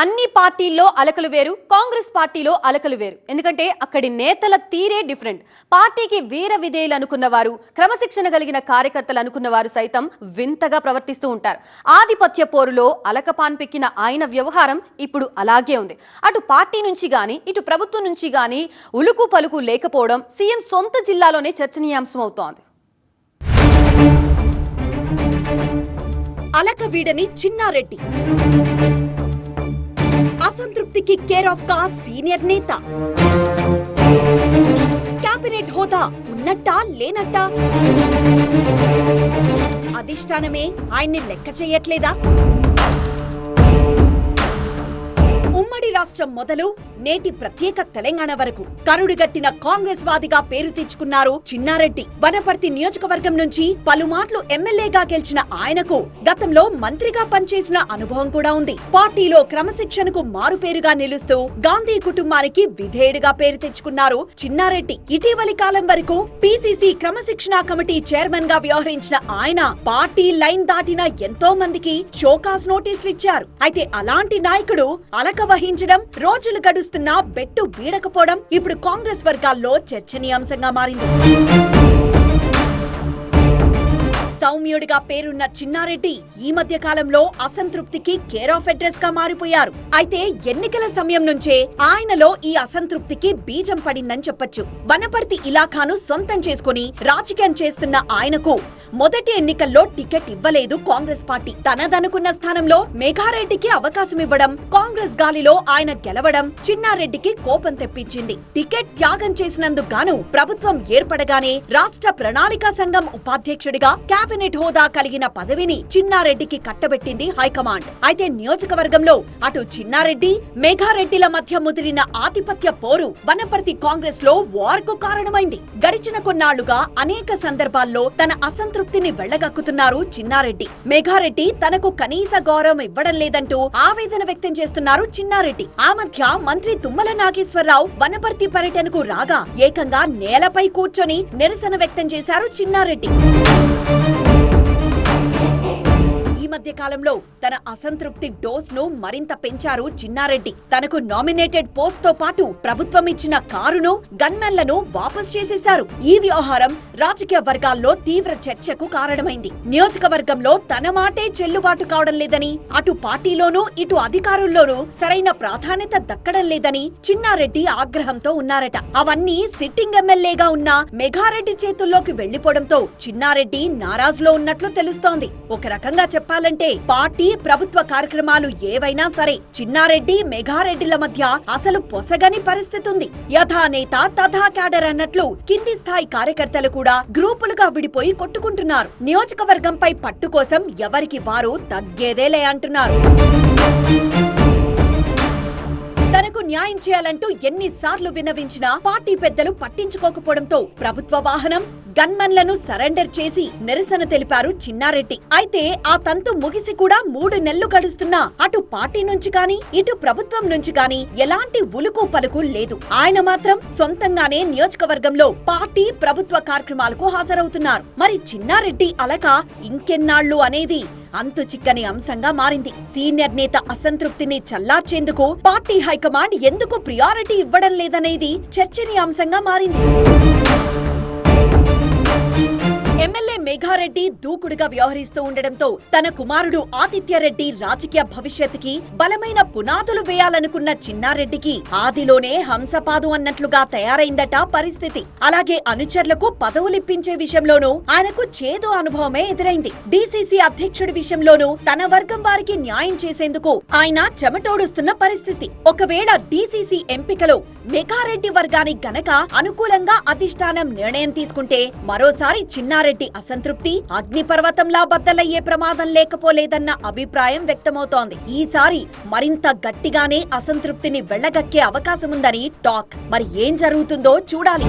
అన్ని పార్టీల్లో అలకలు వేరు కాంగ్రెస్ పార్టీలో అలకలు వేరు. ఎందుకంటే అక్కడి నేతల తీరే డిఫరెంట్. పార్టీకి వీర విధేయులు అనుకున్న వారు క్రమశిక్షణ కలిగిన కార్యకర్తలు అనుకున్న వారు సైతం వింతగా ప్రవర్తిస్తూ ఉంటారు. ఆధిపత్య పోరులో అలకపాన్ పెక్కిన ఆయన వ్యవహారం ఇప్పుడు అలాగే ఉంది. అటు పార్టీ నుంచి గాని ఇటు ప్రభుత్వం నుంచి గాని ఉలుకు పలుకు లేకపోవడం సీఎం సొంత జిల్లాలోనే చర్చనీయాంశం అవుతోంది. అలక వీడని చిన్నారెడ్డి. అసంతృప్తికి కేర్ ఆఫ్ కా సీనియర్ నేత కేబినెట్ హోదా ఉన్నట్టా లేనట్టా అధిష్టానమే ఆయన్ని లెక్క చేయట్లేదా రాష్ట్రం మొదలు నేటి ప్రత్యేక తెలంగాణ వరకు. కరుడుగట్టిన కాంగ్రెస్ వాదిగా పేరు తెచ్చుకున్నారు చిన్నారెడ్డి. వనపర్తి నియోజకవర్గం నుంచి పలుమార్లు ఎమ్మెల్యేగా గెలిచిన ఆయనకు గతంలో మంత్రిగా పనిచేసిన అనుభవం కూడా ఉంది. పార్టీలో క్రమశిక్షణకు మారుపేరుగా నిలుస్తూ గాంధీ కుటుంబానికి విధేయుడిగా పేరు తెచ్చుకున్నారు చిన్నారెడ్డి. ఇటీవలి కాలం వరకు పిసిసి క్రమశిక్షణ కమిటీ చైర్మన్గా వ్యవహరించిన ఆయన పార్టీ లైన్ దాటిన ఎంతో మందికి షోకాస్ నోటీసులు ఇచ్చారు. అయితే అలాంటి నాయకుడు అలక వహించడం రోజులు గడుస్తున్నా బెట్టు వీడకపోవడం ఇప్పుడు కాంగ్రెస్ వర్గాల్లో చర్చనీయాంశంగా మారింది. సౌమ్యుడిగా పేరున్న చిన్నారెడ్డి ఈ మధ్య కాలంలో అసంతృప్తికి కేర్ ఆఫ్ అడ్రస్గా మారిపోయారు. అయితే ఎన్నికల సమయం నుంచే ఆయనలో ఈ అసంతృప్తికి బీజం పడిందని చెప్పొచ్చు. వనపర్తి ఇలాఖాను సొంతం చేసుకుని రాజకీయం చేస్తున్న ఆయనకు మొదటి ఎన్నికల్లో టికెట్ ఇవ్వలేదు కాంగ్రెస్ పార్టీ. తనదనుకున్న స్థానంలో మేఘారెడ్డికి అవకాశం ఇవ్వడం కాంగ్రెస్ గాలిలో ఆయన గెలవడం చిన్నారెడ్డికి కోపం తెప్పించింది. టికెట్ త్యాగం చేసినందుకు గాను ప్రభుత్వం ఏర్పడగానే రాష్ట్ర ప్రణాళికా సంఘం ఉపాధ్యక్షుడిగా కేబినెట్ హోదా కలిగిన పదవిని చిన్నారెడ్డికి కట్టబెట్టింది హైకమాండ్. అయితే నియోజకవర్గంలో అటు చిన్నారెడ్డి మేఘారెడ్డిల మధ్య ముదిరిన ఆధిపత్య పోరు వనపర్తి కాంగ్రెస్లో వార్కు కారణమైంది. గడిచిన కొన్నాళ్ళుగా అనేక సందర్భాల్లో తన అసంతృప్తిని వెళ్ళగక్కుతున్నారు చిన్నారెడ్డి. మేఘారెడ్డి తనకు కనీస గౌరవం ఇవ్వడం లేదంటూ ఆవేదన వ్యక్తం చేస్తున్నారు చిన్నారెడ్డి. ఆ మధ్య మంత్రి తుమ్మల నాగేశ్వరరావు వనపర్తి పర్యటనకు రాగా ఏకంగా నేలపై కూర్చొని నిరసన వ్యక్తం చేశారు చిన్నారెడ్డి. మధ్య కాలంలో తన అసంతృప్తి డోస్ను మరింత పెంచారు చిన్నారెడ్డి. తనకు నామినేటెడ్ పోస్ట్తో పాటు ప్రభుత్వం ఇచ్చిన కారును గన్మెన్లను వాపస్ చేసేశారు. ఈ వ్యవహారం రాజకీయ వర్గాల్లో తీవ్ర చర్చకు కారణమైంది. నియోజకవర్గంలో తన మాటే చెల్లుబాటు కావడం లేదని అటు పార్టీలోనూ ఇటు అధికారుల్లోనూ సరైన ప్రాధాన్యత దక్కడం లేదని చిన్నారెడ్డి ఆగ్రహంతో ఉన్నారట. అవన్నీ సిట్టింగ్ ఎమ్మెల్యేగా ఉన్న మెఘారెడ్డి చేతుల్లోకి వెళ్ళిపోవడంతో చిన్నారెడ్డి నారాజులో ఉన్నట్లు తెలుస్తోంది. ఒక రకంగా చెప్పాలంటే పార్టీ ప్రభుత్వ కార్యక్రమాలు ఏవైనా సరే చిన్నారెడ్డి మెఘారెడ్డిల మధ్య అసలు పొసగని పరిస్థితి ఉంది యథా నేత తథా క్యాడర్ అన్నట్లు కింది స్థాయి కార్యకర్తలు కూడా గ్రూపులుగా విడిపోయి కొట్టుకుంటున్నారు. నియోజకవర్గంపై పట్టు కోసం ఎవరికి వారు తగ్గేదేలే అంటున్నారు. తనకు న్యాయం చేయాలంటూ ఎన్నిసార్లు విన్నవించినా పార్టీ పెద్దలు పట్టించుకోకపోవడంతో ప్రభుత్వ వాహనం గన్మన్లను సరెండర్ చేసి నిరసన తెలిపారు చిన్నారెడ్డి. అయితే ఆ తంతు ముగిసి కూడా మూడు నెలలు గడుస్తున్నా అటు పార్టీ నుంచి కానీ ఇటు ప్రభుత్వం నుంచి కానీ ఎలాంటి ఉలుకు పలుకు లేదు. ఆయన మాత్రం సొంతంగానే నియోజకవర్గంలో పార్టీ ప్రభుత్వ కార్యక్రమాలకు హాజరవుతున్నారు. మరి చిన్నారెడ్డి అలక ఇంకెన్నాళ్ళు అనేది అంతు చిక్కని అంశంగా మారింది. సీనియర్ నేత అసంతృప్తిని చల్లార్చేందుకు పార్టీ హైకమాండ్ ఎందుకు ప్రియారిటీ ఇవ్వడం లేదనేది చర్చనీయాంశంగా మారింది. ML మేఘారెడ్డి దూకుడుగా వ్యవహరిస్తూ ఉండడంతో తన కుమారుడు ఆదిత్యరెడ్డి రాజకీయ భవిష్యత్తుకి బలమైన పునాదులు వేయాలనుకున్న చిన్నారెడ్డికి ఆదిలోనే హంసపాదు అన్నట్లుగా తయారైందట పరిస్థితి. అలాగే అనుచరులకు పదవులిప్పించే విషయంలోనూ ఆయనకు చేదు అనుభవమే ఎదురైంది. డీసీసీ అధ్యక్షుడి విషయంలోనూ తన వర్గం వారికి న్యాయం చేసేందుకు ఆయన చెమటోడుస్తున్న పరిస్థితి. ఒకవేళ డీసీసీ ఎంపికలో మెఘారెడ్డి వర్గానికి గనక అనుకూలంగా అధిష్టానం నిర్ణయం తీసుకుంటే మరోసారి చిన్నారెడ్డి అసలు అసంతృప్తి అగ్నిపర్వతంలా బద్దలయ్యే ప్రమాదం లేకపోలేదన్న అభిప్రాయం వ్యక్తమవుతోంది. ఈసారి మరింత గట్టిగానే అసంతృప్తిని వెళ్ళగక్కే అవకాశముందని టాక్. మరి ఏం జరుగుతుందో చూడాలి.